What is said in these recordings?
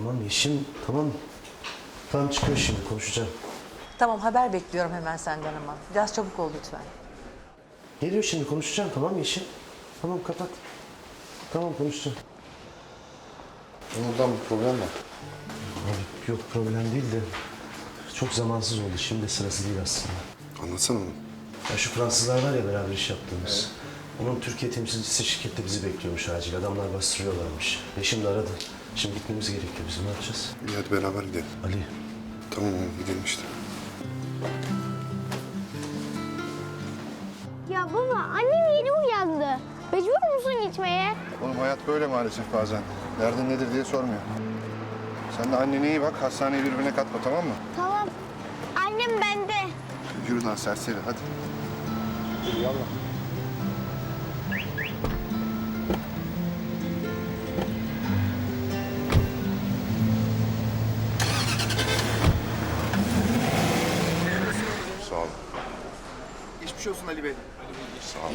Tamam Yeşim tamam. Tamam çıkıyor şimdi konuşacağım. Tamam haber bekliyorum hemen senden ama. Biraz çabuk ol lütfen. Geliyor şimdi konuşacağım tamam Yeşim. Tamam kapat. Tamam konuşacağım. Oradan bir problem var. Abi yok problem değil de çok zamansız oldu. Şimdi de sırası değil aslında. Anlatsana onu. Ya şu Fransızlar var ya beraber iş yaptığımız. Onun Türkiye temsilcisi şirkette bizi bekliyormuş acil. Adamlar bastırıyorlarmış. Yeşim de aradı. Şimdi gitmemiz gerekiyor bizim. Ne yapacağız? İyi hadi beraber gidelim. Ali Tamam oğlum gidelim işte. Ya baba annem yeni uyandı. Mecbur musun gitmeye? Oğlum hayat böyle maalesef bazen. Derdin nedir diye sormuyor. Sen de annene iyi bak. Hastaneyi birbirine katma tamam mı? Tamam. Annem bende. Yürü lan serseri hadi. Yürü yallah. Geçmiş olsun Ali Bey. Sağ ol.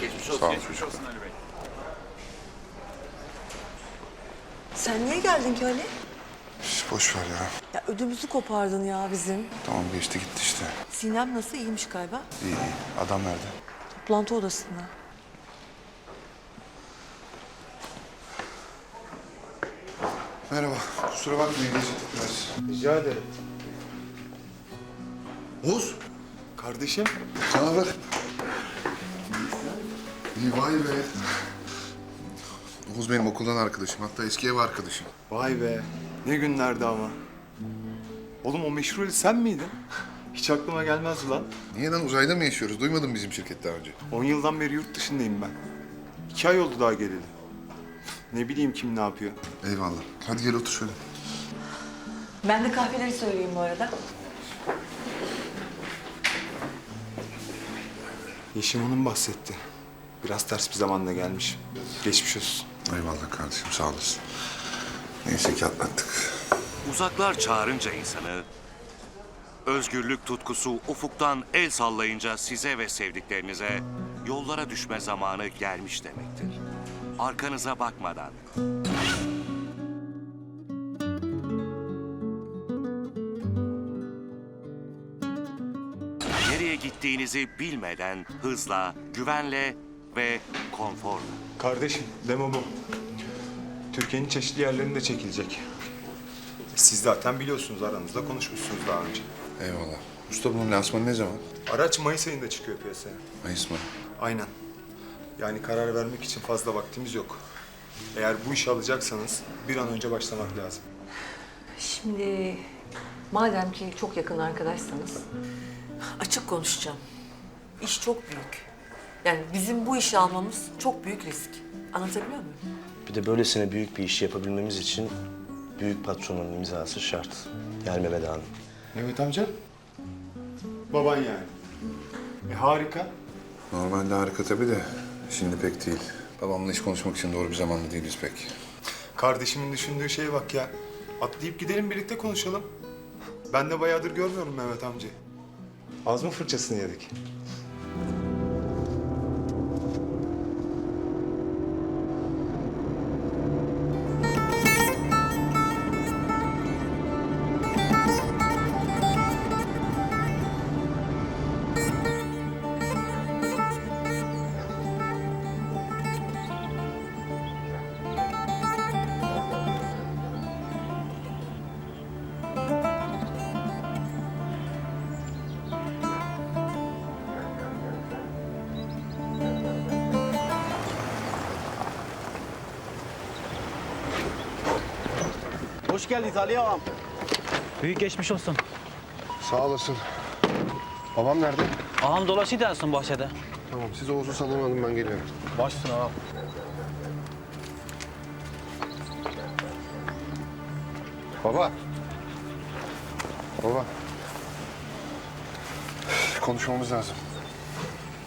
Geçmiş olsun. Sağ ol Geçmiş olsun Ali Bey. Sen niye geldin ki Ali? Şş, boş ver ya. Ya ödümüzü kopardın ya bizim. Tamam geçti gitti işte. Sinem nasıl? iyiymiş galiba. İyi iyi. Adam nerede? Toplantı odasında. Merhaba. Kusura bakmayın geciktik biraz. Rica ederim. Oğuz. Kardeşim. Haber? İyi vay be. Oğuz benim okuldan arkadaşım. Hatta eski ev arkadaşım. Vay be. Ne günlerdi ama. Oğlum o meşhur Ali sen miydin? Hiç aklıma gelmez ulan. Niye lan uzayda mı yaşıyoruz? Duymadın bizim şirket daha önce? 10 yıldan beri yurt dışındayım ben. İki ay oldu daha geleli. Ne bileyim kim ne yapıyor. Eyvallah. Hadi gel otur şöyle. Ben de kahveleri söyleyeyim bu arada. Yeşim Hanım bahsetti. Biraz ters bir zamanda gelmiş. Geçmiş olsun. Eyvallah kardeşim sağ olasın. Neyse ki atlattık. Uzaklar çağırınca insanı, özgürlük tutkusu ufuktan el sallayınca size ve sevdiklerinize yollara düşme zamanı gelmiş demektir. Arkanıza bakmadan, nereye gittiğinizi bilmeden hızla, güvenle ve konforla. Kardeşim demo bu. Türkiye'nin çeşitli yerlerinde çekilecek. Siz zaten biliyorsunuz aranızda konuşmuşsunuz daha önce. Eyvallah. Usta bunun lansmanı ne zaman? Araç Mayıs ayında çıkıyor piyasaya. Mayıs mı? Aynen. Yani karar vermek için fazla vaktimiz yok. Eğer bu işi alacaksanız bir an önce başlamak lazım. Şimdi madem ki çok yakın arkadaşsanız açık konuşacağım. İş çok büyük. Yani bizim bu işi almamız çok büyük risk. Anlatabiliyor muyum? bir de böylesine büyük bir işi yapabilmemiz için büyük patronun imzası şart. Yani Mehmet Hanım. Mehmet amca? Baban yani. E harika. Normalde harika tabii de şimdi pek değil. Babamla iş konuşmak için doğru bir zamanda değiliz pek. Kardeşimin düşündüğü şeye bak ya. Atlayıp gidelim birlikte konuşalım. Ben de bayağıdır görmüyorum Mehmet amca. Az mı fırçasını yedik? Hoş geldiniz Ali ağam. Büyük geçmiş olsun. Sağ olasın. Babam nerede? Ağam dolaşıydı en son bahçede. Tamam siz Oğuz'u salona alın ben geliyorum. Başsın ağam. Baba. Baba. Konuşmamız lazım.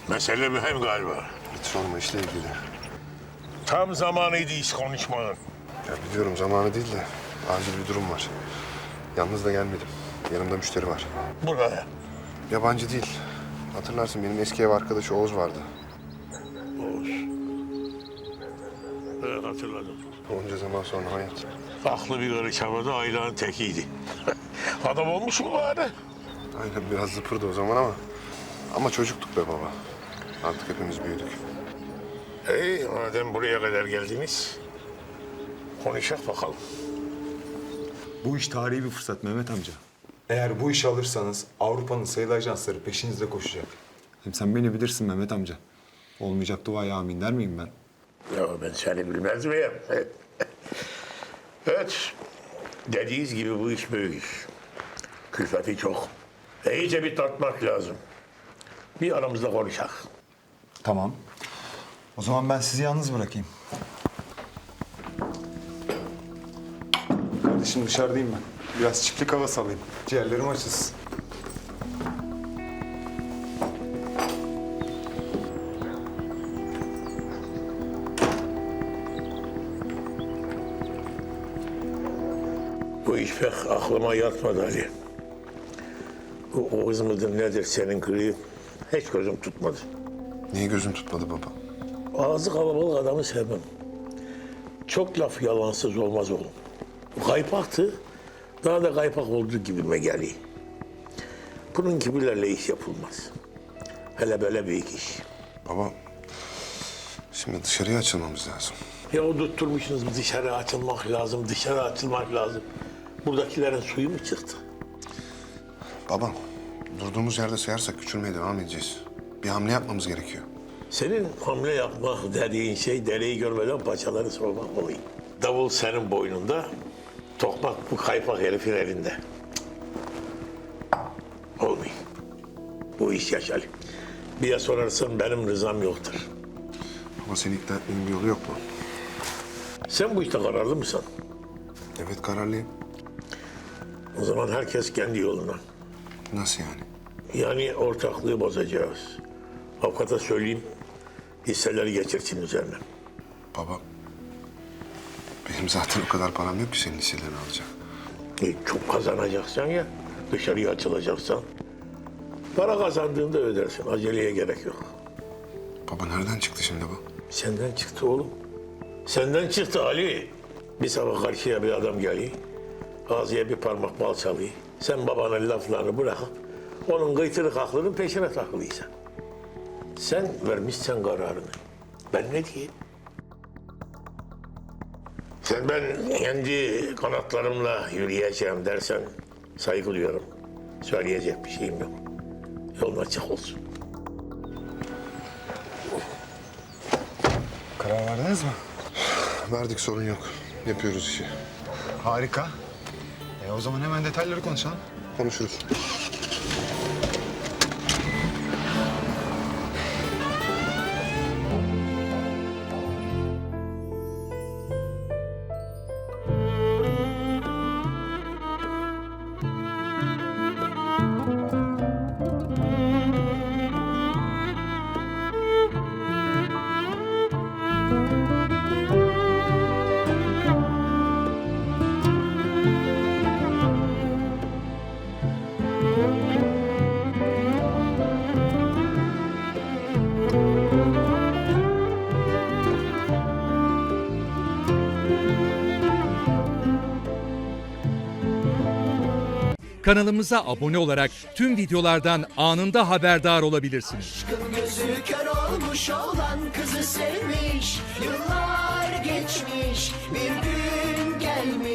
Mesele mühim galiba. Hiç sorma işle ilgili. Tam zamanıydı iş konuşmanın. Ya biliyorum zamanı değil de acil bir durum var. Yalnız da gelmedim. Yanımda müşteri var. Buraya. Yabancı değil. Hatırlarsın benim eski ev arkadaşı Oğuz vardı. Oğuz. Evet hatırladım. Onca zaman sonra hayat. Aklı bir karış havada aylağın tekiydi. Adam olmuş mu bari? Aynen biraz zıpırdı o zaman ama. Ama çocuktuk be baba. Artık hepimiz büyüdük. Hey, madem buraya kadar geldiniz, konuşak bakalım. Bu iş tarihi bir fırsat Mehmet amca. Eğer bu işi alırsanız Avrupa'nın sayılı ajansları peşinizde koşacak. Hem sen beni bilirsin Mehmet amca. Olmayacak duaya amin der miyim ben? Ya ben seni bilmez miyim? evet, dediğiniz gibi bu iş büyük iş. Külfeti çok. İyice bir tartmak lazım. Bir aramızda konuşak. Tamam. O zaman ben sizi yalnız bırakayım. Kardeşim dışarıdayım ben. Biraz çiftlik hava salayım. Ciğerlerim açılsın. Bu iş pek aklıma yatmadı Ali. Bu Oğuz mıdır nedir senin kırığı? Hiç gözüm tutmadı. Niye gözün tutmadı baba? Ağzı kalabalık adamı sevmem. Çok laf yalansız olmaz oğlum. Bu kaypaktı. Daha da kaypak olduğu gibime geliyor. Bunun gibilerle iş yapılmaz. Hele böyle büyük iş. Baba, şimdi dışarıya açılmamız lazım. Ya o tutturmuşsunuz dışarı açılmak lazım, dışarı açılmak lazım. Buradakilerin suyu mu çıktı? Baba, durduğumuz yerde sayarsak küçülmeye devam edeceğiz. Bir hamle yapmamız gerekiyor. Senin hamle yapmak dediğin şey dereyi görmeden paçaları sormak olayım. Davul senin boynunda, tokmak bu kaypak herifin elinde. Olmuyor. Bu iş yaşalı. Bir ya sorarsan benim rızam yoktur. Ama seni ikna etmenin bir yolu yok mu? Sen bu işte kararlı mısın? Evet, kararlıyım. O zaman herkes kendi yoluna. Nasıl yani? Yani ortaklığı bozacağız. Avukata söyleyeyim, hisseleri geçirsin üzerine. Baba, benim zaten o kadar param yok ki senin hisselerini alacak. E, çok kazanacaksan ya, dışarıya açılacaksan. Para kazandığında ödersin, aceleye gerek yok. Baba nereden çıktı şimdi bu? Senden çıktı oğlum. Senden çıktı Ali. Bir sabah karşıya bir adam geliyor. Ağzıya bir parmak bal çalıyor. Sen babanın laflarını bırakıp onun kıytırık aklının peşine takılıysan. Sen vermişsen kararını. Ben ne diyeyim? Sen ben kendi kanatlarımla yürüyeceğim dersen saygı duyuyorum. Söyleyecek bir şeyim yok. Yolun açık olsun. Karar verdiniz mi? Verdik sorun yok. Yapıyoruz işi. Harika. E o zaman hemen detayları konuşalım. Konuşuruz. Kanalımıza abone olarak tüm videolardan anında haberdar olabilirsiniz. Gözü kör olmuş olan kızı sevmiş Yıllar geçmiş bir gün gelmiş